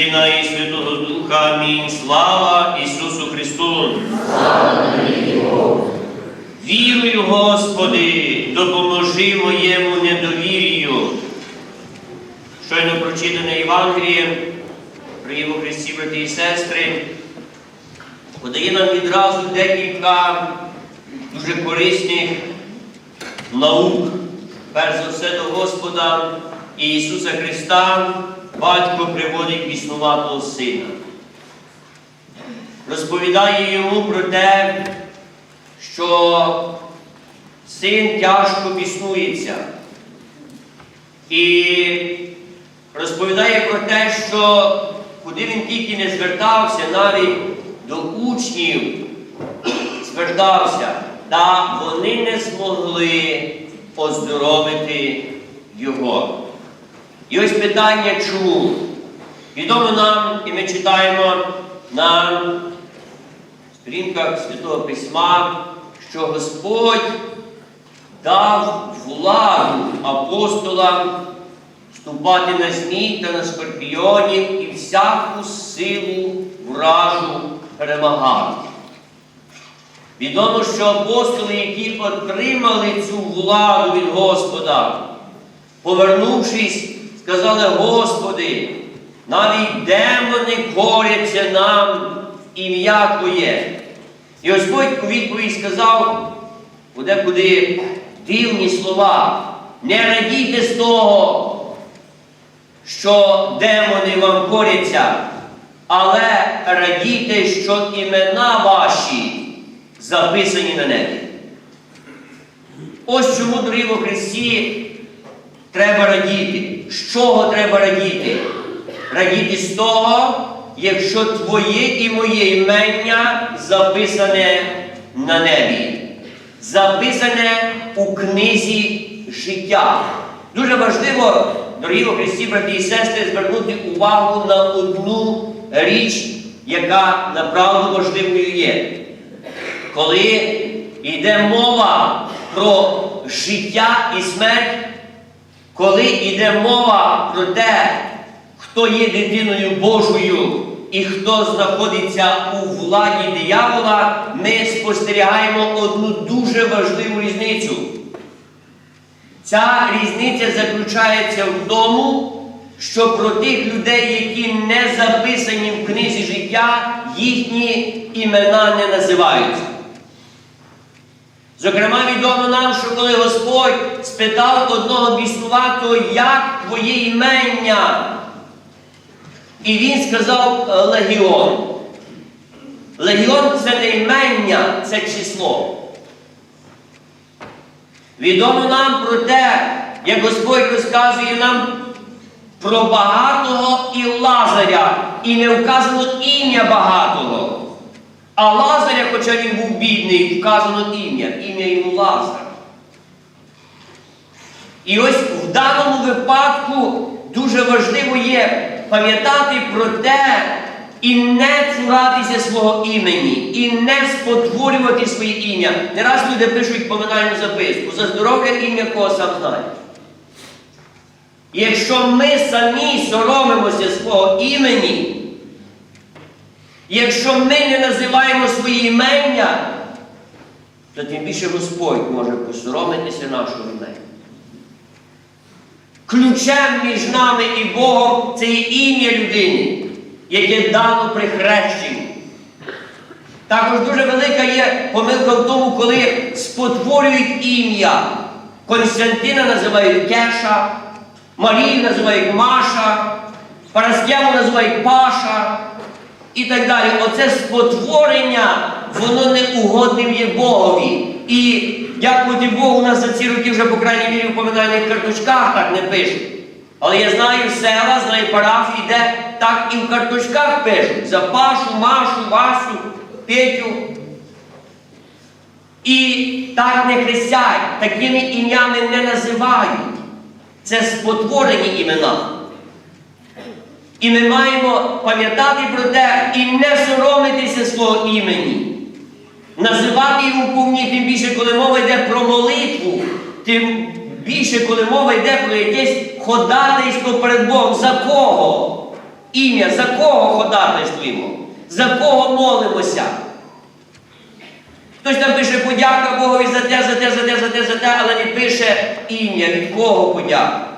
Сина і Святого Духа. Амінь. Слава Ісусу Христу! Вірую, Господи, допоможи моєму недовір'ю. Щойно прочитане Євангеліє, приємо Христі, брати і сестри, подає нам відразу декілька дуже корисних наук. Перш за все до Господа і Ісуса Христа батько приводить біснуватого сина. Розповідає йому про те, що син тяжко біснується. І розповідає про те, що куди він тільки не звертався, навіть до учнів звертався, та вони не змогли оздоровити його. І ось питання чому? Відомо нам, і ми читаємо на сторінках Святого Письма, що Господь дав владу апостолам ступати на змій та на скорпіонів і всяку силу вражу перемагати. Відомо, що апостоли, які отримали цю владу від Господа, повернувшись, сказали, Господи, навіть демони коряться нам ім'я Твоє. І Господь у відповідь сказав, буде дивні слова. Не радійте з того, що демони вам коряться, але радійте, що імена ваші записані на небі. Ось чому, дорогі Христі, треба радіти. З чого треба радіти? Радіти з того, якщо твоє і моє імення записане на небі, записане у книзі життя. Дуже важливо, дорогі Христі, брати і сестри, звернути увагу на одну річ, яка направду важливою є. Коли йде мова про життя і смерть, коли йде мова про те, хто є дитиною Божою і хто знаходиться у владі диявола, ми спостерігаємо одну дуже важливу різницю. Ця різниця заключається в тому, що про тих людей, які не записані в книзі життя, їхні імена не називаються. Зокрема, відомо нам, що коли Господь спитав одного біснуватого, як твоє імення, і він сказав легіон. Легіон це не імення, це число. Відомо нам про те, як Господь розказує нам про багатого і Лазаря, і не вказано ім'я багатого. А Лазаря, хоча він був бідний, вказано ім'я, ім'я йому Лазар. І ось в даному випадку дуже важливо є пам'ятати про те і не цуратися свого імені, і не спотворювати своє ім'я. Не раз люди пишуть поминальну записку за здоров'я ім'я кого сам знає. Якщо ми самі соромимося свого імені, Якщо ми не називаємо свої імення, то тим більше Господь може посоромитися нашого імення. Ключем між нами і Богом це є ім'я людини, яке дано при хрещенні. Також дуже велика є помилка в тому, коли спотворюють ім'я. Константина називають Кеша, Марію називають Маша, Параскеву називають Паша. І так далі. Оце спотворення, воно не угодним є Богові. І дякувати Богу, у нас за ці роки вже, по крайній мірі, в поминальних карточках так не пишуть. Але я знаю села, знаю парафії, де так і в карточках пишуть. За Пашу, Машу, Васю, Петю. І так не хрестять, такими ім'ями не називають. Це спотворені імена. І ми маємо пам'ятати про те і не соромитися свого імені. Називати його повні, тим більше, коли мова йде про молитву, тим більше, коли мова йде про якесь ходатайство перед Богом. За кого? ім'я, за кого ходатайствуємо, за кого молимося. Хтось там пише подяка Богові за те, за те, за те, за те, за те, але не пише ім'я, від кого подяка.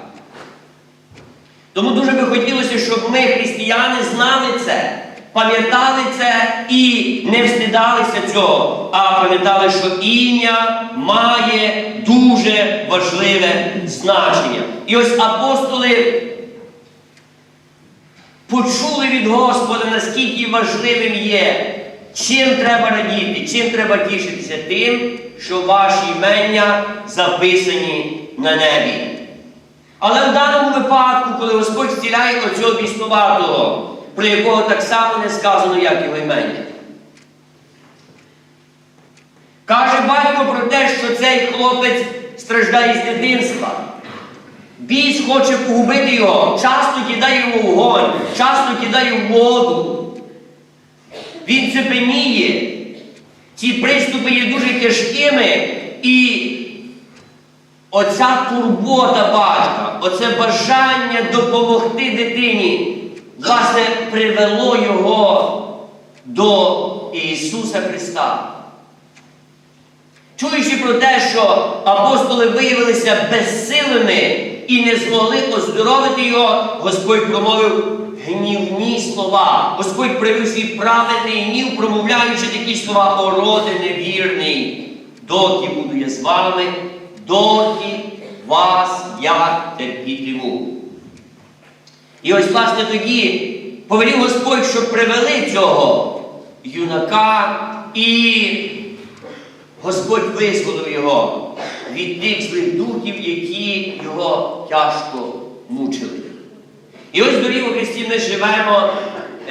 Тому дуже би хотілося, щоб ми, християни, знали це, пам'ятали це і не встидалися цього, а пам'ятали, що ім'я має дуже важливе значення. І ось апостоли почули від Господа, наскільки важливим є, чим треба радіти, чим треба тішитися тим, що ваші імення записані на небі. Але в даному випадку, коли Господь втіляє оцього біснуватого, про якого так само не сказано, як його імення. Каже батько про те, що цей хлопець страждає з дитинства. Біс хоче погубити його, часто кидає в вогонь, часто кидає в воду. Він цепеніє. Ці приступи є дуже тяжкими і оця турбота батька, оце бажання допомогти дитині, власне, привело його до Ісуса Христа. Чуючи про те, що апостоли виявилися безсилими і не змогли оздоровити його, Господь промовив гнівні слова. Господь привів свій праведний гнів, промовляючи такі слова, о роде невірний, доки буду я з вами, доки вас я терпітиму. І ось, власне, тоді повелів Господь, щоб привели цього юнака і Господь визволив його від тих злих духів, які його тяжко мучили. І ось, дорогі у Христі, ми живемо,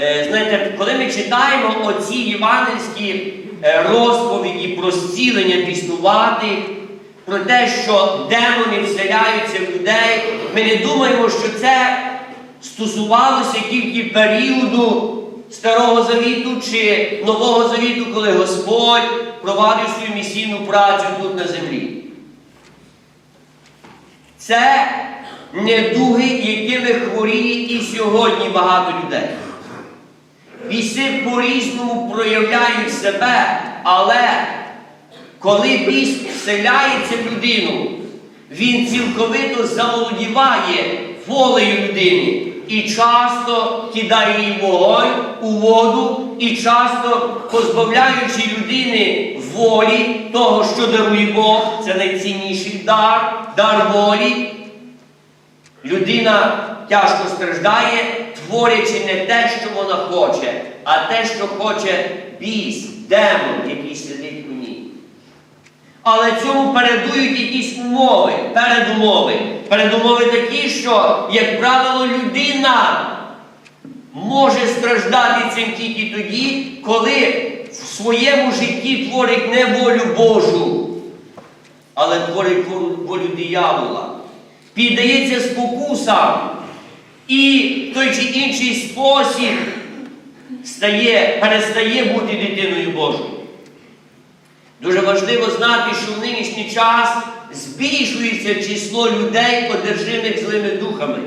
е, знаєте, коли ми читаємо оці євангельські е, розповіді про зцілення біснуватих, про те, що демони вселяються в людей, ми не думаємо, що це стосувалося тільки періоду Старого Завіту чи Нового Завіту, коли Господь провадив свою місійну працю тут на землі. Це недуги, якими хворіє і сьогодні багато людей. Біси по-різному проявляють себе, але коли біс вселяється в людину, він цілковито заволодіває волею людини і часто кидає її вогонь, у воду, і часто позбавляючи людини волі того, що дарує Бог, це найцінніший дар, дар волі. Людина тяжко страждає, творячи не те, що вона хоче, а те, що хоче біс, демон, який сидить. Але цьому передують якісь умови, передумови. Передумови такі, що, як правило, людина може страждати цим тільки тоді, коли в своєму житті творить не волю Божу, але творить волю- диявола. Піддається спокусам і в той чи інший спосіб стає, перестає бути дитиною Божою. Дуже важливо знати, що в нинішній час збільшується число людей, одержимих злими духами.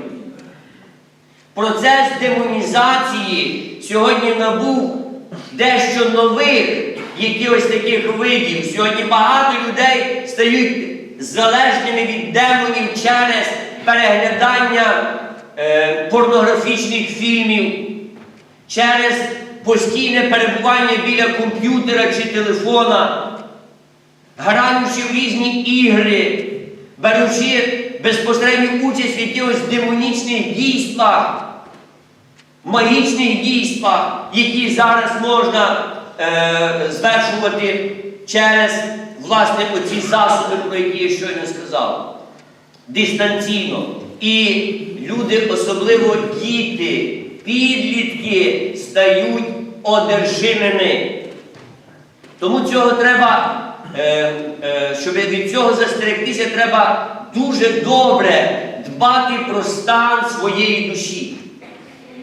Процес демонізації сьогодні набув дещо нових якихось таких видів. Сьогодні багато людей стають залежними від демонів через переглядання е, порнографічних фільмів, через постійне перебування біля комп'ютера чи телефона, граючи в різні ігри, беручи безпосередню участь в якихось демонічних дійствах, магічних дійствах, які зараз можна е, звершувати через власне оці засоби, про які я щойно сказав. Дистанційно. І люди, особливо діти, підлітки, стають одержимими. Тому цього треба, щоб від цього застерегтися, треба дуже добре дбати про стан своєї душі.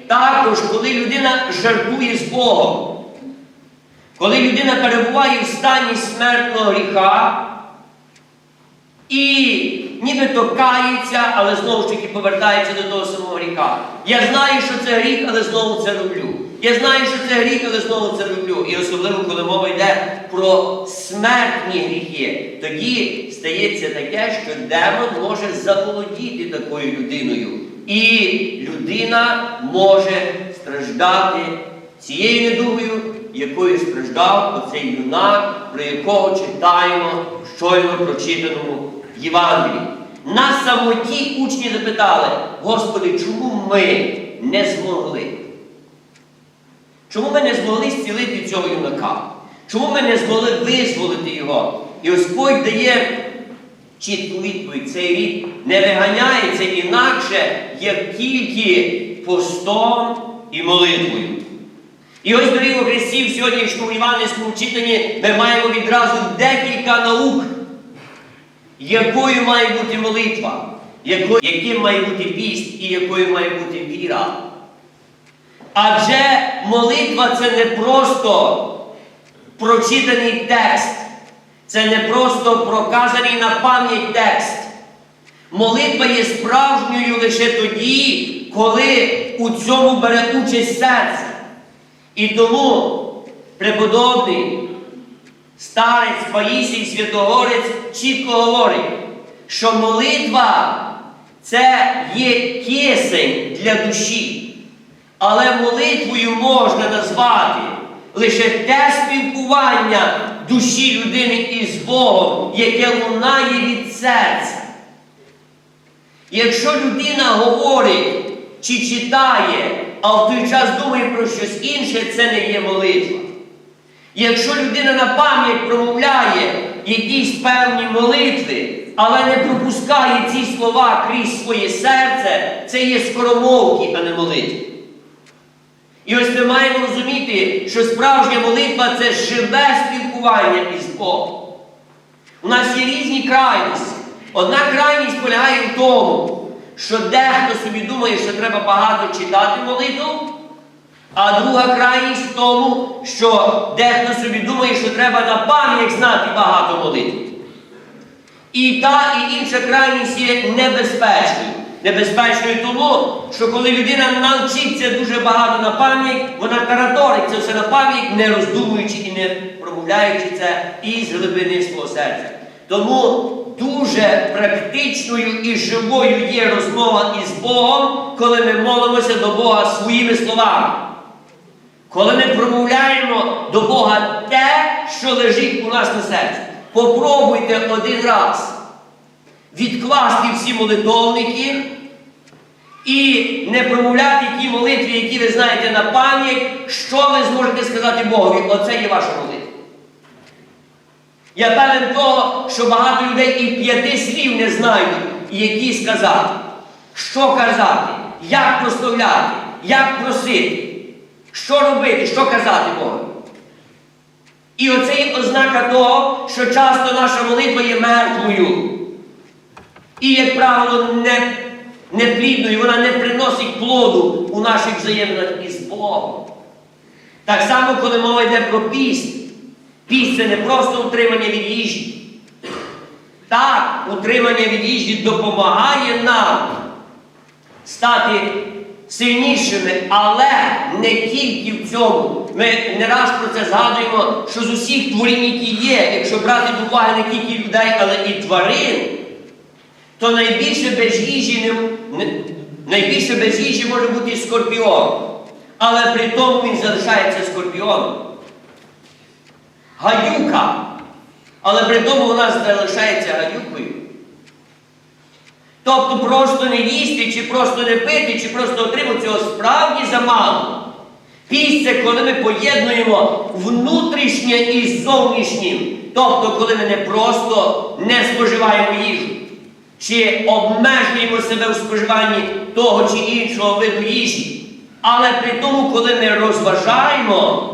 Також, коли людина жартує з Богом, коли людина перебуває в стані смертного гріха і нібито кається, але знову ж таки повертається до того самого гріха. Я знаю, що це гріх, але знову це роблю. Я знаю, що це гріх, але знову це роблю. І особливо, коли мова йде про смертні гріхи, тоді стається таке, що демон може заволодіти такою людиною. І людина може страждати цією недугою, якою страждав оцей юнак, про якого читаємо в щойно прочитаному Євангелії. На самоті учні запитали, Господи, чому ми не змогли? Чому ми не змогли зцілити цього юнака? Чому ми не змогли визволити його? І Господь дає чітку відповідь. Цей рік не виганяється інакше, як тільки постом і молитвою. І ось, дорогі у Христі, в сьогоднішньому Іванівському читанні ми маємо відразу декілька наук, якою має бути молитва, яким має бути піст і якою має бути віра. Адже молитва це не просто прочитаний текст, це не просто проказаний на пам'ять текст. Молитва є справжньою лише тоді, коли у цьому бере участь серце. І тому преподобний старець Паїсій Святогорець чітко говорить, що молитва це є кисень для душі. Але молитвою можна назвати лише те спілкування душі людини із Богом, яке лунає від серця. Якщо людина говорить чи читає, а в той час думає про щось інше, це не є молитва. Якщо людина на пам'ять промовляє якісь певні молитви, але не пропускає ці слова крізь своє серце, це є скоромовки, а не молитви. І ось ми маємо розуміти, що справжня молитва це живе спілкування із Богом. У нас є різні крайності. Одна крайність полягає в тому, що дехто собі думає, що треба багато читати молитву, а друга крайність в тому, що дехто собі думає, що треба на пам'ять знати багато молитв. І та, і інша крайність є небезпечною. Небезпечною тому, що коли людина навчиться дуже багато на пам'ять, вона тараторить все на пам'ять, не роздумуючи і не промовляючи це із глибини свого серця. Тому дуже практичною і живою є розмова із Богом, коли ми молимося до Бога своїми словами. Коли ми промовляємо до Бога те, що лежить у нас на серці. Попробуйте один раз відкласти всі молитовники і не промовляти ті молитви, які ви знаєте на пам'ять, що ви зможете сказати Богові. Оце є ваша молитва. Я певен того, що багато людей і п'яти слів не знають, які сказати, що казати, як прославляти, як просити, що робити, що казати Богу. І оце є ознака того, що часто наша молитва є мертвою. І, як правило, не, неплідною, вона не приносить плоду у наших взаєминах із Богом. Так само, коли мова йде про піст, піст це не просто утримання від їжі. Так, утримання від їжі допомагає нам стати сильнішими, але не тільки в цьому. Ми не раз про це згадуємо, що з усіх творінь, які є, якщо брати до уваги не тільки людей, але і тварин, то найбільше без їжі не, найбільше без їжі може бути скорпіон. Але при тому він залишається скорпіоном. Гадюка. Але при тому вона залишається гадюкою. Тобто просто не їсти, чи просто не пити, чи просто отримати цього справді замало. Пість це коли ми поєднуємо внутрішнє із зовнішнім. Тобто, коли ми не просто не споживаємо їжу, чи обмежуємо себе у споживанні того чи іншого виду їжі. Але при тому, коли ми розважаємо,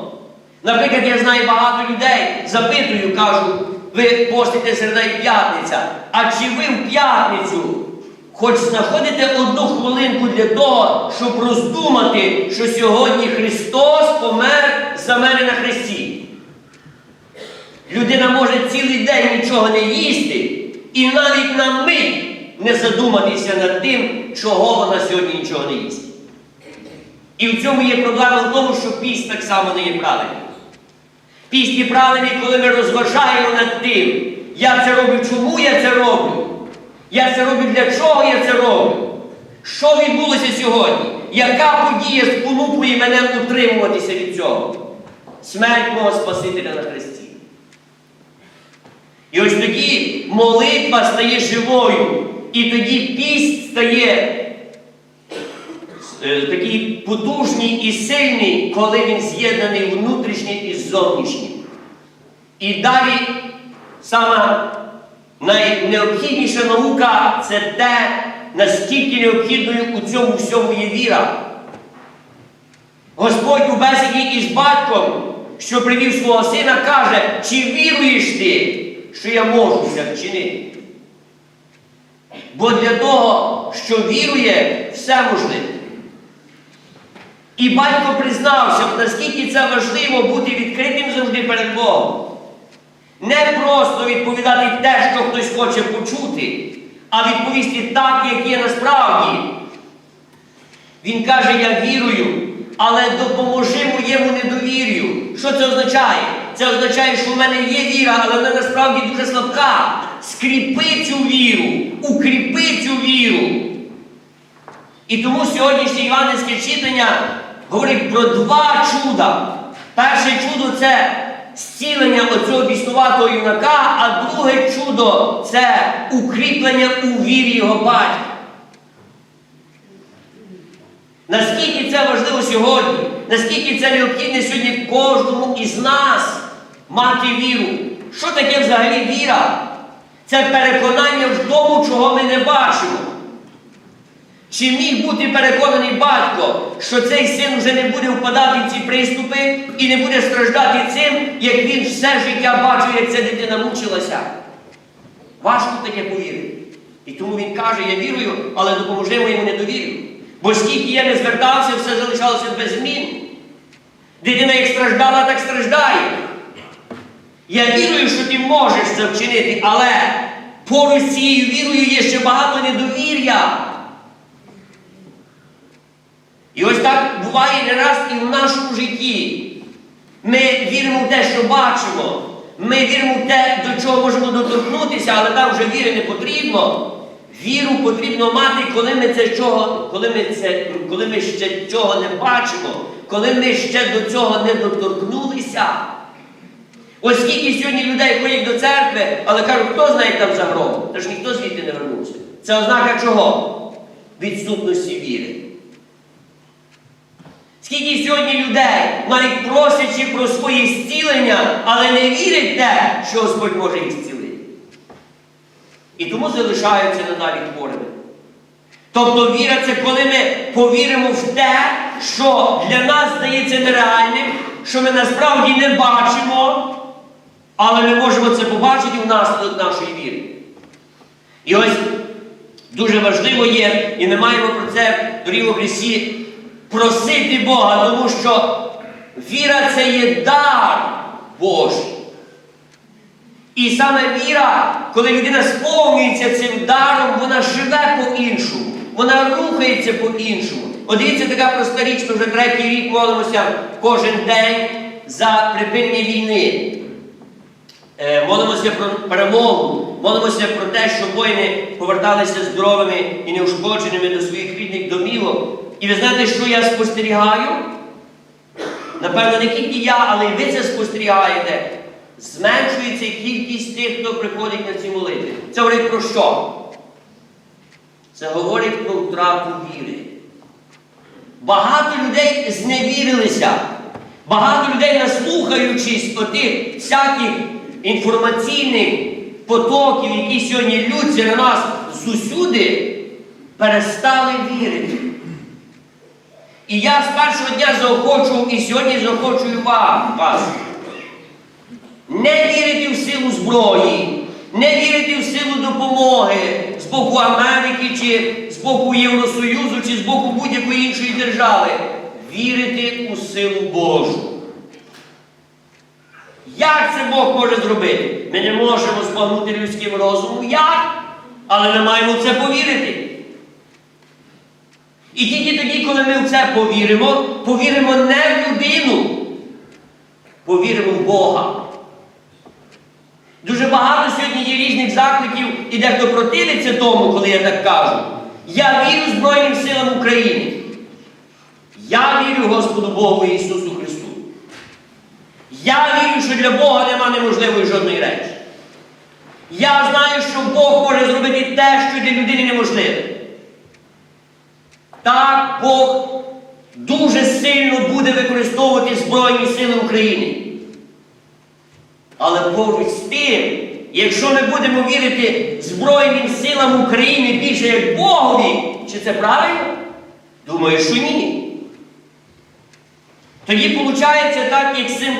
наприклад, я знаю багато людей, запитую, кажу, ви постите середа і п'ятниця, а чи ви в п'ятницю хоч знаходите одну хвилинку для того, щоб роздумати, що сьогодні Христос помер за мене на Христі? Людина може цілий день нічого не їсти і навіть на мить не задуматися над тим, чого вона сьогодні нічого не їсть. І в цьому є проблема в тому, що піст так само не є правильний. Піст є правильний, коли ми розважаємо над тим, я це роблю, чому я це роблю. Я це роблю для чого я це роблю? Що відбулося сьогодні? Яка подія спонукує мене утримуватися від цього? Смерть мого Спасителя на Христі. І ось тоді молитва стає живою, і тоді піст стає е, такий потужний і сильний, коли він з'єднаний внутрішній із зовнішнім. І далі сама найнеобхідніша наука це те, наскільки необхідною у цьому всьому є віра. Господь у бесіді із батьком, що привів свого сина, каже, чи віруєш ти, що я можу це вчинити? Бо для того, що вірує, все можливо. І батько признався, наскільки це важливо бути відкритим завжди перед Богом. Не просто відповідати те, що хтось хоче почути, а відповісти так, як є насправді. Він каже, я вірую, але допоможи моєму недовір'ю. Що це означає? Це означає, що в мене є віра, але вона насправді дуже слабка. Скріпи цю віру, укріпи цю віру. І тому сьогоднішнє іванівське читання говорить про два чуда. Перше чудо це зцілення оцього біснуватого юнака, а друге чудо це укріплення у вірі його батька. Наскільки це важливо сьогодні, наскільки це необхідно сьогодні кожному із нас мати віру. Що таке взагалі віра? Це переконання в тому, чого ми не бачимо. Чи міг бути переконаний батько, що цей син вже не буде впадати в ці приступи і не буде страждати цим, як він все життя бачив, як ця дитина мучилася? Важко таке повірити. І тому він каже, я вірую, але допоможи моєму недовір'ю. Бо скільки я не звертався, все залишалося без змін. Дитина як страждала, так страждає. Я вірую, що ти можеш це вчинити, але поруч з цією вірою є ще багато недовір'я. І ось так буває не раз і в нашому житті. Ми віримо в те, що бачимо. Ми віримо в те, до чого можемо доторкнутися, але там вже віри не потрібно. Віру потрібно мати, коли ми це чого, коли ми, це, коли ми ще цього не бачимо, коли ми ще до цього не доторкнулися. Ось скільки сьогодні людей ходять до церкви, але кажуть, хто знає там за гром? Тож ніхто звідти не вернувся. Це ознака чого? Відсутності віри. Скільки сьогодні людей навіть просячи про своє зцілення, але не вірять в те, що Господь може їх зцілити. І тому залишаються надалі хворими. Тобто віра це коли ми повіримо в те, що для нас здається нереальним, що ми насправді не бачимо, але ми можемо це побачити внаслідок нашої віри. І ось дуже важливо є, і ми маємо про це доріг у Христі, просити Бога, тому що віра це є дар Божий. І саме віра, коли людина сповнюється цим даром, вона живе по-іншому, вона рухається по-іншому. От дивіться, така проста річ, ми вже третій рік молимося кожен день за припинення війни. Е, молимося про перемогу, молимося про те, щоб воїни поверталися здоровими і неушкодженими до своїх рідних домівок. І ви знаєте, що я спостерігаю? Напевно, не тільки я, але й ви це спостерігаєте. Зменшується кількість тих, хто приходить на ці молитви. Це говорить про що? Це говорить про втрату віри. Багато людей зневірилися. Багато людей, наслухаючись отих всяких інформаційних потоків, які сьогодні лються на нас зусюди, перестали вірити. І я з першого дня заохочував і сьогодні заохочую вас. Не вірити в силу зброї, не вірити в силу допомоги з боку Америки, чи з боку Євросоюзу, чи з боку будь-якої іншої держави. Вірити у силу Божу. Як це Бог може зробити? Ми не можемо збагнути людським розумом. Як? Але ми маємо в це повірити. І тільки тоді, коли ми в це повіримо, повіримо не в людину, повіримо в Бога. Дуже багато сьогодні є різних закликів, і дехто противиться тому, коли я так кажу. Я вірю Збройним силам України. Я вірю Господу Богу Ісусу. Я вірю, що для Бога нема неможливої жодної речі. Я знаю, що Бог може зробити те, що для людини неможливе. Так, Бог дуже сильно буде використовувати Збройні Сили України. Але поруч з тим, якщо ми будемо вірити Збройним силам України більше як Богові, чи це правильно? Думаю, що ні. Тоді виходить так, як з цим.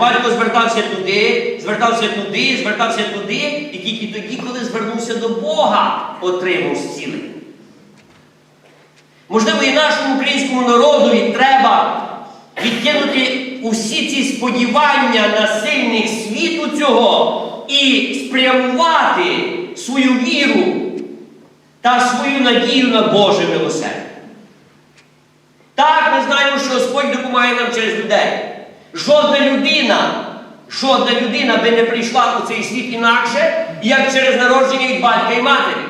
Батько звертався туди, звертався туди, звертався туди, і тільки тоді, коли звернувся до Бога, отримав зцілення. Можливо, і нашому українському народові треба відкинути усі ці сподівання на сильних світу цього і спрямувати свою віру та свою надію на Боже милосердя. Так, ми знаємо, що Господь допомагає нам через людей. Жодна людина, жодна людина би не прийшла у цей світ інакше, як через народження від батька і матері.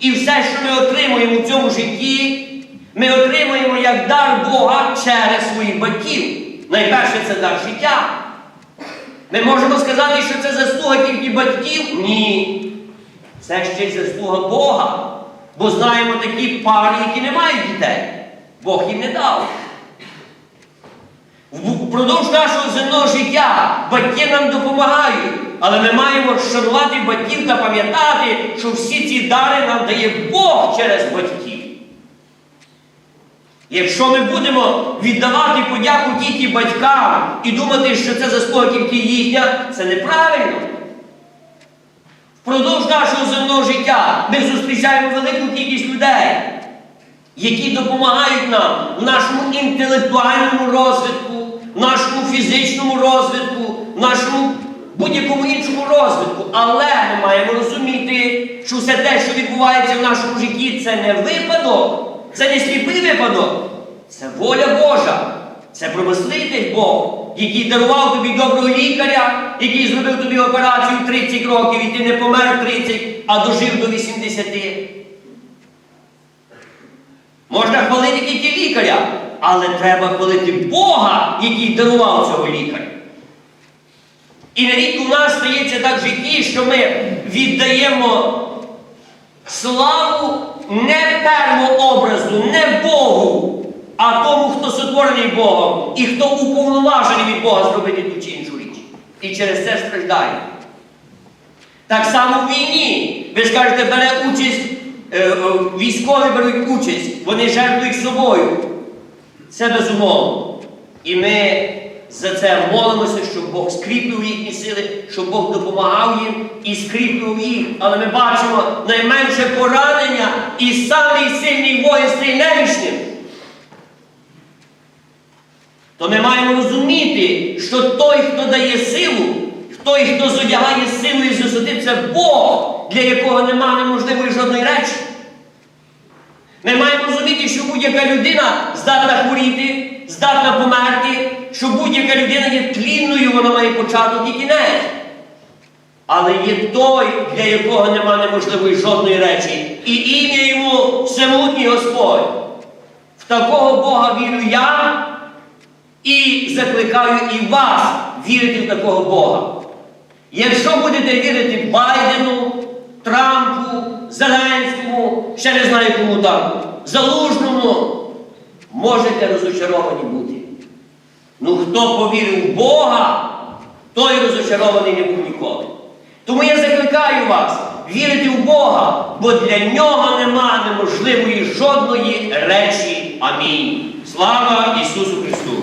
І все, що ми отримуємо в цьому житті, ми отримуємо як дар Бога через своїх батьків. Найперше це дар життя. Ми можемо сказати, що це заслуга тільки батьків? Ні. Це ще й заслуга Бога. Бо знаємо такі пари, які не мають дітей. Бог їм не дав. Впродовж нашого земного життя батьки нам допомагають, але ми маємо шанувати батьків та пам'ятати, що всі ці дари нам дає Бог через батьків. Якщо ми будемо віддавати подяку тільки батькам і думати, що це заслуга тільки їхня, це неправильно. Впродовж нашого земного життя ми зустрічаємо велику кількість людей, які допомагають нам в нашому інтелектуальному розвитку, в нашому фізичному розвитку, в нашому будь-якому іншому розвитку. Але ми маємо розуміти, що все те, що відбувається в нашому житті, це не випадок, це не сліпий випадок, це воля Божа. Це промислитель Бог, який дарував тобі доброго лікаря, який зробив тобі операцію 30 років, і ти не помер 30, а дожив до 80. Можна хвалити тільки лікаря, але треба хвалити Бога, який дарував цього лікаря. І нерідко в нас стається так в житті, що ми віддаємо славу не первообразу, не Богу, а тому, хто сотворений Богом і хто уповноважений від Бога зробити ту чи іншу річ. І через це страждає. Так само в війні. Ви скажете, бере участь, військові беруть участь, вони жертвують собою. Це безумовно. І ми за це молимося, щоб Бог скріплював їхні сили, щоб Бог допомагав їм і скріплював їх. Але ми бачимо найменше поранення і самий сильний воїн стає. То ми маємо розуміти, що той, хто дає силу, той, хто зодягає силу із висоти, це Бог, для якого нема неможливої жодної речі. Ми маємо розуміти, що будь-яка людина здатна хворіти, здатна померти, що будь-яка людина є тлінною, вона має початок і кінець. Але є той, для якого нема неможливої жодної речі. І ім'я йому всемутній Господь. В такого Бога вірю я і закликаю і вас вірити в такого Бога. Якщо будете вірити Байдену, Трампу, Зеленському, ще не знаю кому там, Залужному, можете розочаровані бути. Ну хто повірив в Бога, той розочарований не був ніколи. Тому я закликаю вас вірити в Бога, бо для нього нема неможливої жодної речі. Амінь. Слава Ісусу Христу!